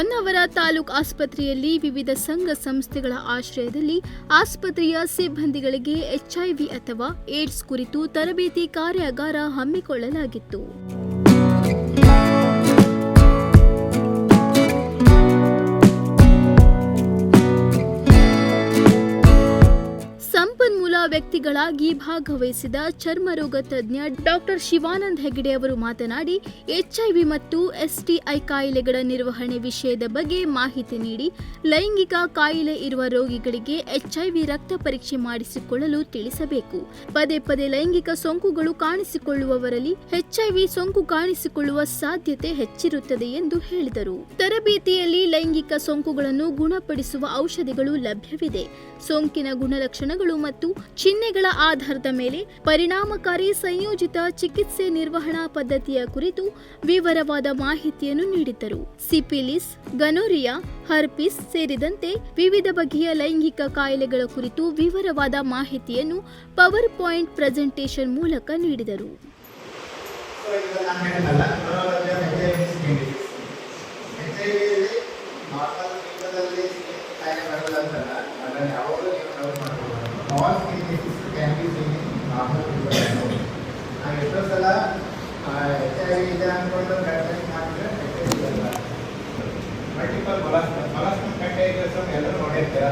ಹೊನ್ನಾವರ ತಾಲೂಕು ಆಸ್ಪತ್ರೆಯಲ್ಲಿ ವಿವಿಧ ಸಂಘ ಸಂಸ್ಥೆಗಳ ಆಶ್ರಯದಲ್ಲಿ ಆಸ್ಪತ್ರೆಯ ಸಿಬ್ಬಂದಿಗಳಿಗೆ ಎಚ್ಐವಿ ಅಥವಾ ಏಡ್ಸ್ ಕುರಿತು ತರಬೇತಿ ಕಾರ್ಯಾಗಾರ ಹಮ್ಮಿಕೊಳ್ಳಲಾಗಿತ್ತು. ವ್ಯಕ್ತಿಗಳಾಗಿ ಭಾಗವಹಿಸಿದ ಚರ್ಮರೋಗ ತಜ್ಞ ಡಾಕ್ಟರ್ ಶಿವಾನಂದ್ ಹೆಗಡೆ ಅವರು ಮಾತನಾಡಿ, ಎಚ್ಐವಿ ಮತ್ತು ಎಸ್ಟಿಐ ಕಾಯಿಲೆಗಳ ನಿರ್ವಹಣೆ ವಿಷಯದ ಬಗ್ಗೆ ಮಾಹಿತಿ ನೀಡಿ, ಲೈಂಗಿಕ ಕಾಯಿಲೆ ಇರುವ ರೋಗಿಗಳಿಗೆ ಎಚ್ಐವಿ ರಕ್ತ ಪರೀಕ್ಷೆ ಮಾಡಿಸಿಕೊಳ್ಳಲು ತಿಳಿಸಬೇಕು. ಪದೇ ಪದೇ ಲೈಂಗಿಕ ಸೋಂಕುಗಳು ಕಾಣಿಸಿಕೊಳ್ಳುವವರಲ್ಲಿ ಎಚ್ಐವಿ ಸೋಂಕು ಕಾಣಿಸಿಕೊಳ್ಳುವ ಸಾಧ್ಯತೆ ಹೆಚ್ಚಿರುತ್ತದೆ ಎಂದು ಹೇಳಿದರು. ತರಬೇತಿಯಲ್ಲಿ ಲೈಂಗಿಕ ಸೋಂಕುಗಳನ್ನು ಗುಣಪಡಿಸುವ ಔಷಧಿಗಳು ಲಭ್ಯವಿದೆ. ಸೋಂಕಿನ ಗುಣಲಕ್ಷಣಗಳು ಮತ್ತು ಚಿಹ್ನೆಗಳ ಆಧಾರದ ಮೇಲೆ ಪರಿಣಾಮಕಾರಿ ಸಂಯೋಜಿತ ಚಿಕಿತ್ಸೆ ನಿರ್ವಹಣಾ ಪದ್ಧತಿಯ ಕುರಿತು ವಿವರವಾದ ಮಾಹಿತಿಯನ್ನು ನೀಡಿದ್ದರು. ಸಿಪಿಲಿಸ್ ಗನೋರಿಯಾ, ಹರ್ಪಿಸ್ ಸೇರಿದಂತೆ ವಿವಿಧ ಬಗೆಯ ಲೈಂಗಿಕ ಕಾಯಿಲೆಗಳ ಕುರಿತು ವಿವರವಾದ ಮಾಹಿತಿಯನ್ನು ಪವರ್ ಪಾಯಿಂಟ್ ಪ್ರೆಸೆಂಟೇಷನ್ ಮೂಲಕ ನೀಡಿದರು. ನಾರ್ಮಲ್ ಎಚ್ ಐ ವಿ ಇದೆ ಅಂದ್ಕೊಂಡು ಕಡಿಮೆ ಮಾಡಿದ್ರೆ ಎಚ್ ಐ ವಿ ಅಲ್ಲ ಮಲ್ಟಿಪಲ್ ಮೊಲಾಸ್ಮ ಮೊಲಾಸ್ಮ ಕಂಟೇಜಸ್ ಎಲ್ಲರೂ ನೋಡಿರ್ತೀರ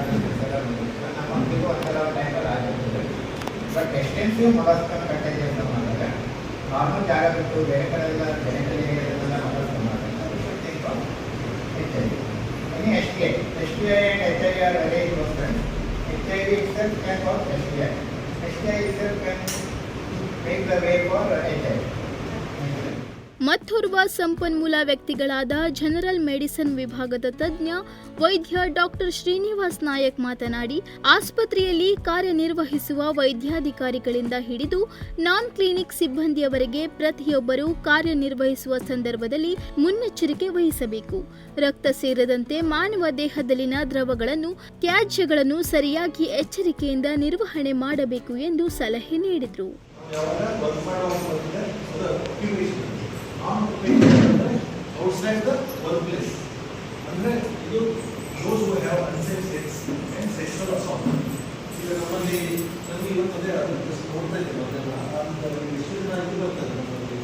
ನಮ್ಮ ಮಕ್ಕಳಿಗೂ ಒಂಥರ ಟೈಮಲ್ಲಿ ಆಗಿರ್ತದೆ ಬಟ್ ಎಕ್ಸ್ಟೆನ್ಸಿವ್ ಮೊಲಾಸ್ಮ ಕಂಟೇಜಸ್ ಮಾಡಿದ್ರೆ ನಾರ್ಮಲ್ ಜಾಗ ಬಿಟ್ಟು ಬೇರೆ ಕಡೆ ಎಲ್ಲ ಜೆನೆಟಲ್ ಏರಿಯಾದಲ್ಲೆಲ್ಲ ಮೊಲಾಸ್ಮ ಮಾಡಿದ್ರೆ H I V any S T I S T I and H I V are very close friend H I V itself can cause S ಮತ್ತೋರ್ವ ಸಂಪನ್ಮೂಲ ವ್ಯಕ್ತಿಗಳಾದ ಜನರಲ್ ಮೆಡಿಸಿನ್ ವಿಭಾಗದ ತಜ್ಞ ವೈದ್ಯ ಡಾಕ್ಟರ್ ಶ್ರೀನಿವಾಸ್ ನಾಯಕ್ ಮಾತನಾಡಿ, ಆಸ್ಪತ್ರೆಯಲ್ಲಿ ಕಾರ್ಯನಿರ್ವಹಿಸುವ ವೈದ್ಯಾಧಿಕಾರಿಗಳಿಂದ ಹಿಡಿದು ನಾನ್ ಕ್ಲಿನಿಕ್ ಸಿಬ್ಬಂದಿಯವರೆಗೆ ಪ್ರತಿಯೊಬ್ಬರೂ ಕಾರ್ಯನಿರ್ವಹಿಸುವ ಸಂದರ್ಭದಲ್ಲಿ ಮುನ್ನೆಚ್ಚರಿಕೆ ವಹಿಸಬೇಕು. ರಕ್ತ ಸೇರದಂತೆ ಮಾನವ ದೇಹದಲ್ಲಿನ ದ್ರವಗಳನ್ನು, ತ್ಯಾಜ್ಯಗಳನ್ನು ಸರಿಯಾಗಿ ಎಚ್ಚರಿಕೆಯಿಂದ ನಿರ್ವಹಣೆ ಮಾಡಬೇಕು ಎಂದು ಸಲಹೆ ನೀಡಿದರು. ಯಾವಾಗ ವರ್ಕ್ ಮಾಡೋ ಬಂದಿದೆ ಅದು ಅಕ್ಯುಪೇಷನ್ ನಾನ್ ಅಕ್ಯುಪೇಷನ್ ಅಂದರೆ ಔಟ್ಸೈಡ್ ದ ವರ್ಕ್ ಪ್ಲೇಸ್ ಅಂದರೆ ಇದು those who have unsafe sex and sexual assault ಈಗ ನಮ್ಮಲ್ಲಿ ನಮಗೆ ಇವತ್ತು ಅದೇ ಅದು just ನೋಡ್ತಾ ಇದ್ದೀವಿ ಅದೆಲ್ಲ ಅಂತ ಎಷ್ಟು ದಿನ ಇದು ಬರ್ತದೆ ನಮ್ಮಲ್ಲಿ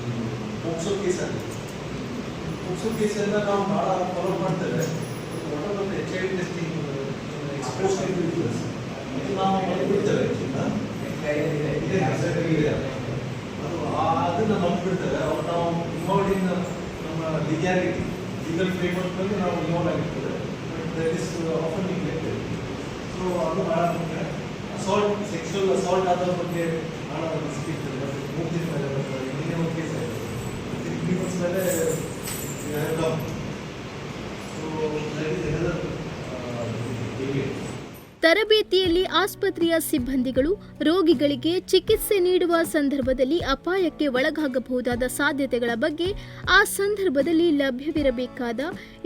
ಪೋಕ್ಸೋ ಕೇಸಲ್ಲಿ ಪೋಕ್ಸೋ ಕೇಸೆಲ್ಲ ನಾವು ಭಾಳ ಫಾಲೋ ಮಾಡ್ತೇವೆ ಒಟ್ಟು ಒಂದು H I V testing exposed individuals ಇದು ನಾವು ಮಾಡಿಬಿಡ್ತೇವೆ ಹಾಂ ಇದೆ ಹೆಸರು ಇದೆ ಅದು ಆ- ಅದನ್ನ ನಂಬಿಡ್ತಾರೆ ಅವ್ರು ನಾವು ಇನ್ವಾಲ್ವ್ ಇನ್ ನಮ್ಮ ಲೀಗ್ಯಾಲಿಟಿ ಲೀಗಲ್ ಫ್ರೇಮ್ವರ್ಕ್ನಲ್ಲಿ ನಾವು ಇನ್ವಾಲ್ವ್ ಆಗಿರ್ತದೆ but that is often neglected so ಅದು ಭಾಳ ಮುಖ್ಯ ಅಸಾಲ್ಟ್ ಸೆಕ್ಷುವಲ್ ಅಸಾಲ್ಟ್ ಆದ ಬಗ್ಗೆ ಭಾಳ ಸಿಗ್ತದೆ ಬಟ್ ಮೂರು ದಿನ ಮೇಲೆ ಬರ್ತದೆ. ಇನ್ನೇ ಒಂದು ಕೇಸ್ ಆಯಿತು ತ್ರೀ ಮಂತ್ಸ್ ಮೇಲೆ ಸೊ ದಟ್ ಇಸ್ ಎನದರ್ ತರಬೇತಿಯಲ್ಲಿ ಆಸ್ಪತ್ರೆಯ ಸಿಬ್ಬಂದಿಗಳು ರೋಗಿಗಳಿಗೆ ಚಿಕಿತ್ಸೆ ನೀಡುವ ಸಂದರ್ಭದಲ್ಲಿ ಅಪಾಯಕ್ಕೆ ಒಳಗಾಗಬಹುದಾದ ಸಾಧ್ಯತೆಗಳ ಬಗ್ಗೆ ಆ ಸಂದರ್ಭದಲ್ಲಿ ಲಭ್ಯವಿರಬೇಕಾದ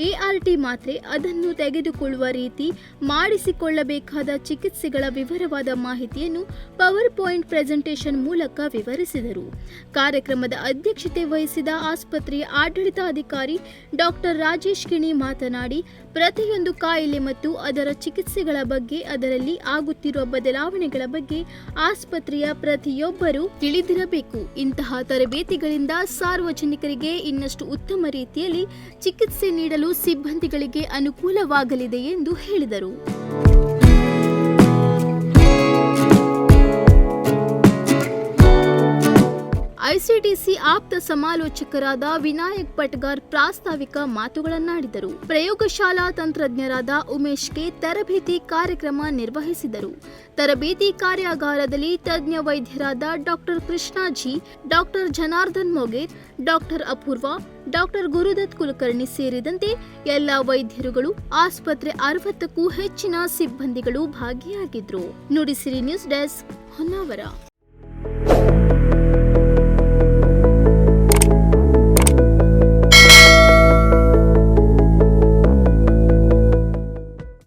ಎಆರ್ಟಿ ಮಾತ್ರೆ ಅದನ್ನು ತೆಗೆದುಕೊಳ್ಳುವ ರೀತಿ ಮಾಡಿಸಿಕೊಳ್ಳಬೇಕಾದ ಚಿಕಿತ್ಸೆಗಳ ವಿವರವಾದ ಮಾಹಿತಿಯನ್ನು ಪವರ್ ಪಾಯಿಂಟ್ ಪ್ರೆಸೆಂಟೇಷನ್ ಮೂಲಕ ವಿವರಿಸಿದರು. ಕಾರ್ಯಕ್ರಮದ ಅಧ್ಯಕ್ಷತೆ ವಹಿಸಿದ ಆಸ್ಪತ್ರೆಯ ಆಡಳಿತಾಧಿಕಾರಿ ಡಾಕ್ಟರ್ ರಾಜೇಶ್ ಕಿಣಿ ಮಾತನಾಡಿ, ಪ್ರತಿಯೊಂದು ಕಾಯಿಲೆ ಮತ್ತು ಅದರ ಚಿಕಿತ್ಸೆಗಳ ಬಗ್ಗೆ ಅದರಲ್ಲಿ ಆಗುತ್ತಿರುವ ಬದಲಾವಣೆಗಳ ಬಗ್ಗೆ ಆಸ್ಪತ್ರೆಯ ಪ್ರತಿಯೊಬ್ಬರೂ ತಿಳಿದಿರಬೇಕು. ಇಂತಹ ತರಬೇತಿಗಳಿಂದ ಸಾರ್ವಜನಿಕರಿಗೆ ಇನ್ನಷ್ಟು ಉತ್ತಮ ರೀತಿಯಲ್ಲಿ ಚಿಕಿತ್ಸೆ ನೀಡಲು ಸಿಬ್ಬಂದಿಗಳಿಗೆ ಅನುಕೂಲವಾಗಲಿದೆ ಎಂದು ಹೇಳಿದರು. ಐಸಿಡಿಸಿ ಆಪ್ತ ಸಮಾಲೋಚಕರಾದ ವಿನಾಯಕ್ ಪಟ್ಗಾರ್ ಪ್ರಾಸ್ತಾವಿಕ ಮಾತುಗಳನ್ನಾಡಿದರು. ಪ್ರಯೋಗಶಾಲಾ ತಂತ್ರಜ್ಞರಾದ ಉಮೇಶ್ಗೆ ತರಬೇತಿ ಕಾರ್ಯಕ್ರಮ ನಿರ್ವಹಿಸಿದರು. ತರಬೇತಿ ಕಾರ್ಯಾಗಾರದಲ್ಲಿ ತಜ್ಞ ವೈದ್ಯರಾದ doctor Krishnaji, doctor Janardhan Moger, doctor Apoorva, doctor Gurudatt Kulkarni ಸೇರಿದಂತೆ ಎಲ್ಲ ವೈದ್ಯರುಗಳು, ಆಸ್ಪತ್ರೆ ಅರವತ್ತಕ್ಕೂ ಹೆಚ್ಚಿನ ಸಿಬ್ಬಂದಿಗಳು ಭಾಗಿಯಾಗಿದ್ರು. Nudisiri news desk Honnavar.